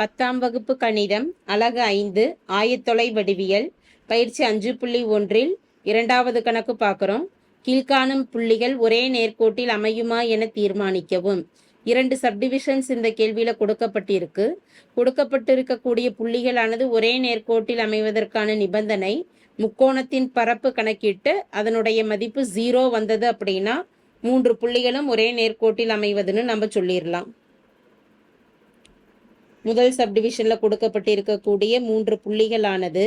பத்தாம் வகுப்பு கணிதம் அலகு ஐந்து ஆயத்தொலை வடிவியல் பயிற்சி அஞ்சு புள்ளி ஒன்றில் இரண்டாவது கணக்கு பார்க்குறோம். கீழ்காணும் புள்ளிகள் ஒரே நேர்கோட்டில் அமையுமா என தீர்மானிக்கவும். இரண்டு சப்டிவிஷன்ஸ் இந்த கேள்வியில் கொடுக்கப்பட்டிருக்கு. கொடுக்கப்பட்டிருக்கக்கூடிய புள்ளிகளானது ஒரே நேர்கோட்டில் அமைவதற்கான நிபந்தனை முக்கோணத்தின் பரப்பு கணக்கிட்டு அதனுடைய மதிப்பு ஜீரோ வந்தது அப்படின்னா மூன்று புள்ளிகளும் ஒரே நேர்கோட்டில் அமைவதுன்னு நம்ம சொல்லிடலாம் முதல் சப்டிவிஷனில் கொடுக்கப்பட்டிருக்கக்கூடிய மூன்று புள்ளிகளானது.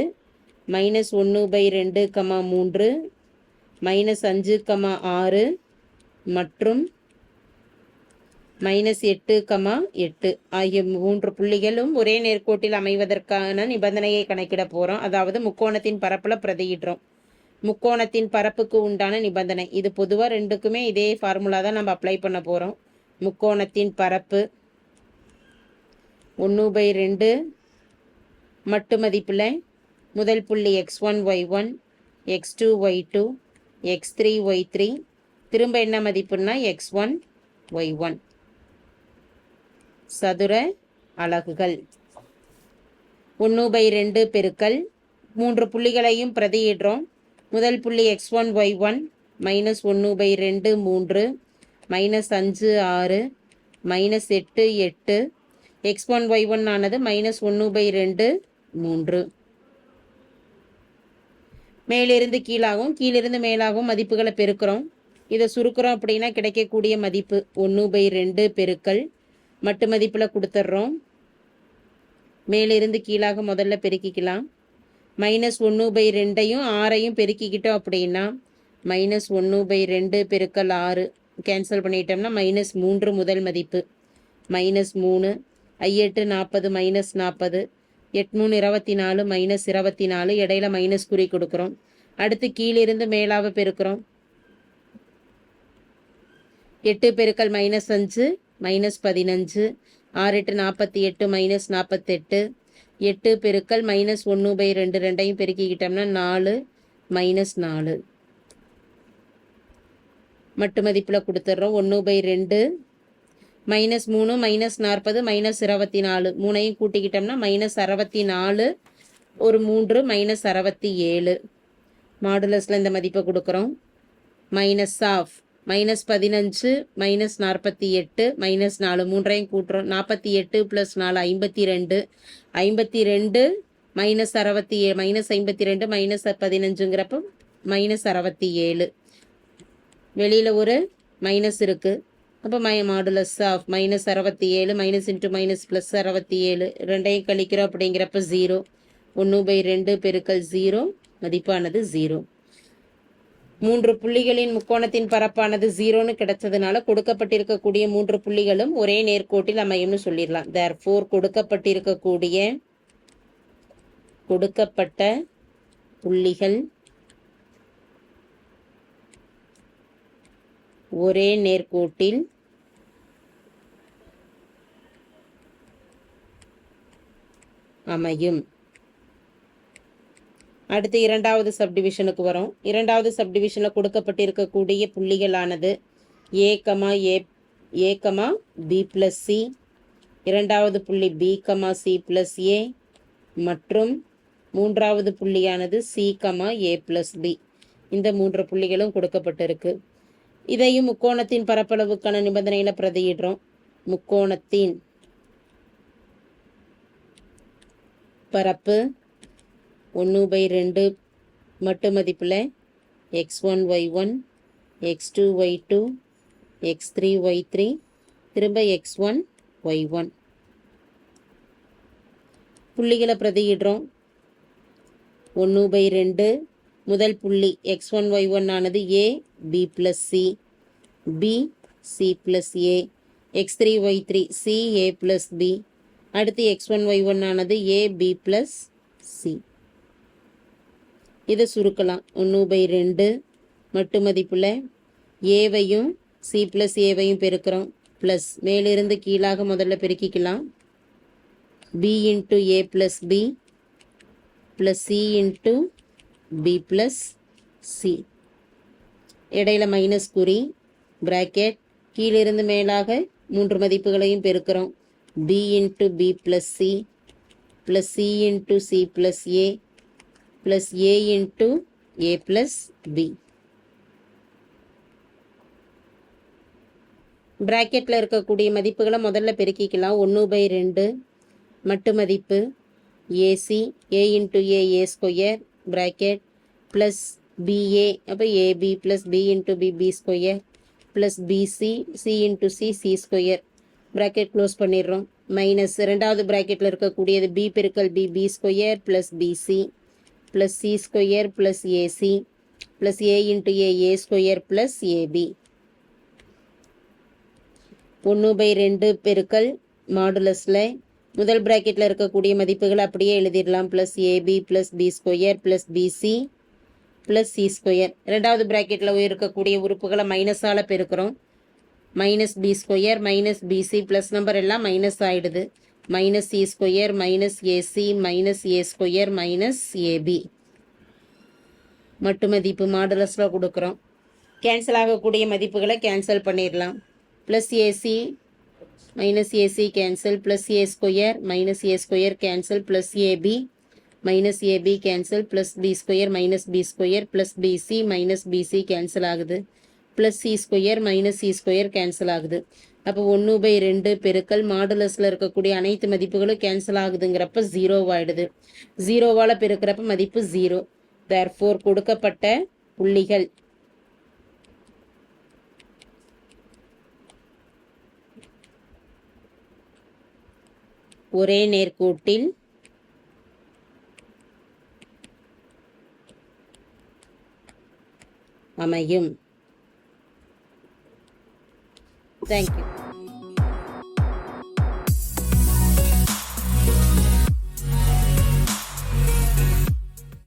மைனஸ் ஒன்று பை ரெண்டு கமா மூன்று மைனஸ் அஞ்சு கமா ஆறு மற்றும் மைனஸ் எட்டு கமா எட்டு ஆகிய மூன்று புள்ளிகளும் ஒரே நேர்கோட்டில் அமைவதற்கான நிபந்தனையை கணக்கிட போகிறோம் அதாவது முக்கோணத்தின் பரப்பில் பிரதியிடுறோம். முக்கோணத்தின் பரப்புக்கு உண்டான நிபந்தனை. இது பொதுவாக ரெண்டுக்குமே இதே ஃபார்முலா தான் நம்ம அப்ளை பண்ண போகிறோம் முக்கோணத்தின் பரப்பு ஒன்று பை ரெண்டு மட்டு மதிப்பில் முதல் புள்ளி X one Y one X two Y two X three Y three. திரும்ப என்ன மதிப்புன்னா எக்ஸ் ஒன் ஒய் ஒன். சதுர அலகுகள். ஒன்று பை ரெண்டு பெருக்கல். மூன்று புள்ளிகளையும் பிரதியிடுறோம். முதல் புள்ளி X one Y one minus ஒன்று பை ரெண்டு மூன்று மைனஸ் அஞ்சு ஆறு மைனஸ் எட்டு எட்டு எக்ஸ் ஒன் ஒய் ஒன் ஆனது மைனஸ் ஒன்று பை ரெண்டு மூன்று. மேலிருந்து கீழாகவும் கீழிருந்து மேலாகவும் மதிப்புகளை பெருக்கிறோம். இதை சுருக்கிறோம் அப்படின்னா கிடைக்கக்கூடிய மதிப்பு ஒன்று பை ரெண்டு பெருக்கல். மட்டு மதிப்பில் கொடுத்துட்றோம். மேலிருந்து கீழாக முதல்ல பெருக்கிக்கலாம். மைனஸ் ஒன்று பை ரெண்டையும் ஆறையும் பெருக்கிக்கிட்டோம் அப்படின்னா மைனஸ் ஒன்று பை ரெண்டு பெருக்கல் ஆறு. கேன்சல் பண்ணிட்டோம்னா மைனஸ் மூன்று முதல் மதிப்பு. மைனஸ் மூணு ஐயெட்டு நாற்பது மைனஸ் நாற்பது எட்நூறு இருபத்தி நாலு மைனஸ் இருபத்தி நாலு இடையில மைனஸ் குறி கொடுக்குறோம். அடுத்து கீழிருந்து மேலாக பெருக்கிறோம். எட்டு பெருக்கல் மைனஸ் அஞ்சு மைனஸ் பதினஞ்சு. ஆறு எட்டு நாற்பத்தி எட்டு மைனஸ் நாற்பத்தெட்டு. எட்டு பெருக்கல் மைனஸ் ஒன்று பை ரெண்டு ரெண்டையும் பெருக்கிக்கிட்டோம்னா நாலு மைனஸ் நாலு. மட்டு மதிப்பில் கொடுத்துட்றோம். ஒன்று பை ரெண்டு மைனஸ் மூணு மைனஸ் நாற்பது மைனஸ் இருபத்தி நாலு மூணையும் கூட்டிக்கிட்டோம்னா மைனஸ் அறுபத்தி நாலு ஒரு மூன்று மைனஸ் அறுபத்தி ஏழு. மாடுலஸில் இந்த மதிப்பை கொடுக்குறோம். மைனஸ் ஆஃப் மைனஸ் பதினஞ்சு மைனஸ் நாற்பத்தி எட்டு மைனஸ் நாலு. மூன்றையும் கூட்டுறோம். நாற்பத்தி எட்டு ப்ளஸ் நாலு ஐம்பத்தி ரெண்டு. ஐம்பத்தி ரெண்டு மைனஸ் அறுபத்தி ஏழு மைனஸ் ஐம்பத்தி ரெண்டு மைனஸ் பதினஞ்சுங்கிறப்ப மைனஸ் அறுபத்தி ஏழு. வெளியில் ஒரு மைனஸ் இருக்குது அப்போ மை மாடுலஸ் ஆஃப் மைனஸ் அறுபத்தி ஏழு மைனஸ் இன்ட்டு மைனஸ் ப்ளஸ் அறுபத்தி ஏழு ரெண்டையும் கழிக்கிறோம் அப்படிங்கிறப்ப ஜீரோ ஒன்று பை ரெண்டு பெருக்கல் ஜீரோ மதிப்பானது ஜீரோ மூன்று புள்ளிகளின் முக்கோணத்தின் பரப்பானது ஜீரோன்னு கிடைச்சதுனால கொடுக்கப்பட்டிருக்கக்கூடிய மூன்று புள்ளிகளும் ஒரே நேர்கோட்டில் அமையும்னு சொல்லிடலாம். தேர் ஃபோர் கொடுக்கப்பட்டிருக்கக்கூடிய கொடுக்கப்பட்ட புள்ளிகள் ஒரே நேர்கோட்டில் அமையும். அடுத்து இரண்டாவது சப்டிவிஷனுக்கு வரும். இரண்டாவது சப்டிவிஷனில் கொடுக்கப்பட்டிருக்கக்கூடிய புள்ளிகளானது A comma A A comma B plus C இரண்டாவது புள்ளி B comma C plus A மற்றும் மூன்றாவது புள்ளியானது C comma A plus B இந்த மூன்று புள்ளிகளும் கொடுக்கப்பட்டிருக்கு. இதையும் முக்கோணத்தின் பரப்பளவுக்கான நிபந்தனையில் பிரதியிடுறோம். முக்கோணத்தின் பரப்பு ஒன்று பை ரெண்டு மட்டு மதிப்பில் X one Y one X two Y two X three Y three திரும்ப எக்ஸ் ஒன் ஒய் ஒன். புள்ளிகளை பிரதியிடுறோம். ஒன்று பை ரெண்டு முதல் புள்ளி எக்ஸ் ஒன் ஒய் ஒன் ஆனது A B plus C B C plus A X three Y three C A plus B அடுத்து X one Y one ஆனது ஏ பி ப்ளஸ் சி இதை சுருக்கலாம். ஒன்று பை ரெண்டு மட்டு மதிப்பில் ஏவையும் சி ப்ளஸ் ஏவையும் பெருக்கிறோம். ப்ளஸ் மேலிருந்து கீழாக முதல்ல பெருக்கிக்கலாம். B into A plus B plus C into B plus C இடையில மைனஸ் குறி பிராக்கெட் கீழிருந்து மேலாக மூன்று மதிப்புகளையும் பெருக்கிறோம். B into B plus C plus C into C plus A plus A into A plus B ப்ராக்கெட்டில் இருக்கக்கூடிய மதிப்புகளை முதல்ல பெருக்கிக்கலாம். ஒன்று பை ரெண்டு மட்டு மதிப்பு A C A into A A square bracket plus B A அப்போ A B plus B into B B square plus B C C into C C square bracket close பண்ணிடுறோம். மைனஸ் ரெண்டாவது ப்ராக்கெட்டில் இருக்கக்கூடியது B பெருக்கல் B B square plus B C plus C square plus A C plus A into A A square plus A B ஒன்று by ரெண்டு பெருக்கல் மாடுலஸில் முதல் ப்ராக்கெட்டில் இருக்கக்கூடிய மதிப்புகள் அப்படியே எழுதிடலாம். Plus A B plus B square plus B C plus C square ரெண்டாவது ப்ராக்கெட்டில் இருக்கக்கூடிய உறுப்புகளை மைனஸால் பெருக்கிறோம். Minus B square minus B C plus number எல்லாம் மைனஸ் ஆகிடுது minus C square minus A C minus A square minus A B மட்டு மதிப்பு மாடுலஸில் கொடுக்குறோம். கேன்சல் ஆகக்கூடிய மதிப்புகளை கேன்சல் பண்ணிடலாம். Plus A C minus A C cancel plus A square minus A square cancel plus A B minus A B cancel plus B square minus B square plus B C minus B C cancel ஆகுது. Plus C square minus C square cancel ஆகுது. அப்போ ஒன்று by ரெண்டு பெருக்கல் மாடுலஸில் இருக்கக்கூடிய அனைத்து மதிப்புகளும் cancel ஆகுதுங்கிறப்ப ஜீரோவாயிடுது ஜீரோவால் பெருக்கிறப்ப மதிப்பு ஜீரோ தேர்ஃபோர் கொடுக்கப்பட்ட புள்ளிகள். ஒரே நேர்கோட்டில் அமையும். Thank you.